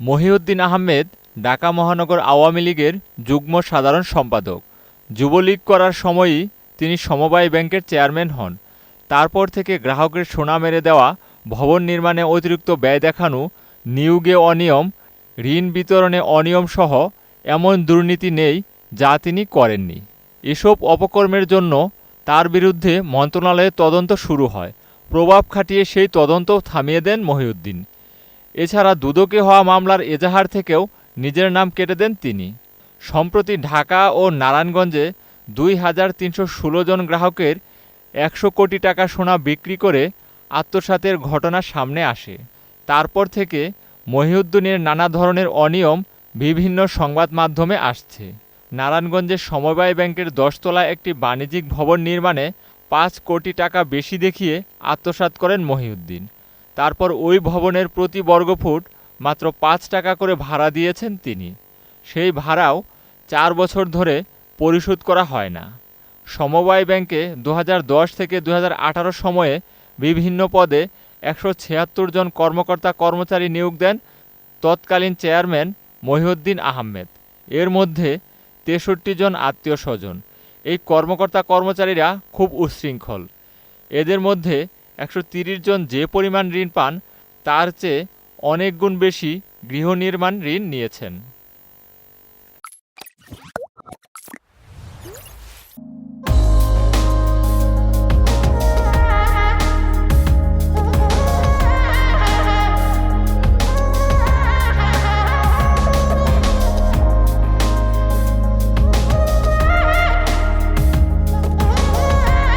মহিউদ্দিন আহমেদ, ঢাকা মহানগর আওয়ামী লীগের যুগ্ম সাধারণ সম্পাদক। যুবলীগ করার সময়ই তিনি সমবায় ব্যাংকের চেয়ারম্যান হন। তারপর থেকে গ্রাহকের সোনা মেরে দেওয়া, ভবন নির্মাণে অতিরিক্ত ব্যয় দেখানো, নিয়োগে অনিয়ম, ঋণ বিতরণে অনিয়মসহ এমন দুর্নীতি নেই যা তিনি করেননি। এসব অপকর্মের জন্য তার বিরুদ্ধে মন্ত্রণালয়ে তদন্ত শুরু হয়। প্রভাব খাটিয়ে সেই তদন্ত থামিয়ে দেন মহিউদ্দিন। এছাড়া দুদকে হওয়া মামলার এজাহার থেকেও নিজের নাম কেটে দেন তিনি। সম্প্রতি ঢাকা ও নারায়ণগঞ্জে দুই হাজার তিনশো ষোলো জন গ্রাহকের একশো কোটি টাকা সোনা বিক্রি করে আত্মসাতের ঘটনা সামনে আসে। তারপর থেকে মহিউদ্দিনের নানা ধরনের অনিয়ম বিভিন্ন সংবাদ মাধ্যমে আসছে। নারায়ণগঞ্জের সমবায় ব্যাংকের দশতলায় একটি বাণিজ্যিক ভবন নির্মাণে পাঁচ কোটি টাকা বেশি দেখিয়ে আত্মসাৎ করেন মহিউদ্দিন। তারপর ওই ভবনের প্রতি বর্গফুট মাত্র পাঁচ টাকা করে ভাড়া দিয়েছেন তিনি। সেই ভাড়াও চার বছর ধরে পরিশোধ করা হয় না। সমবায় ব্যাংকে দু হাজার দশ থেকে দু হাজার আঠারো সময়ে বিভিন্ন পদে একশো ছিয়াত্তর জন কর্মকর্তা কর্মচারী নিয়োগ দেন তৎকালীন চেয়ারম্যান মহিউদ্দিন আহমেদ। এর মধ্যে তেষট্টি জন আত্মীয় স্বজন। এই কর্মকর্তা কর্মচারীরা খুব উচ্ছৃঙ্খল। এদের মধ্যে একশো তিরিশ জন যে পরিমাণ ঋণ পান, তার চেয়ে অনেক গুণ বেশি গৃহনির্মাণ ঋণ নিয়েছেন।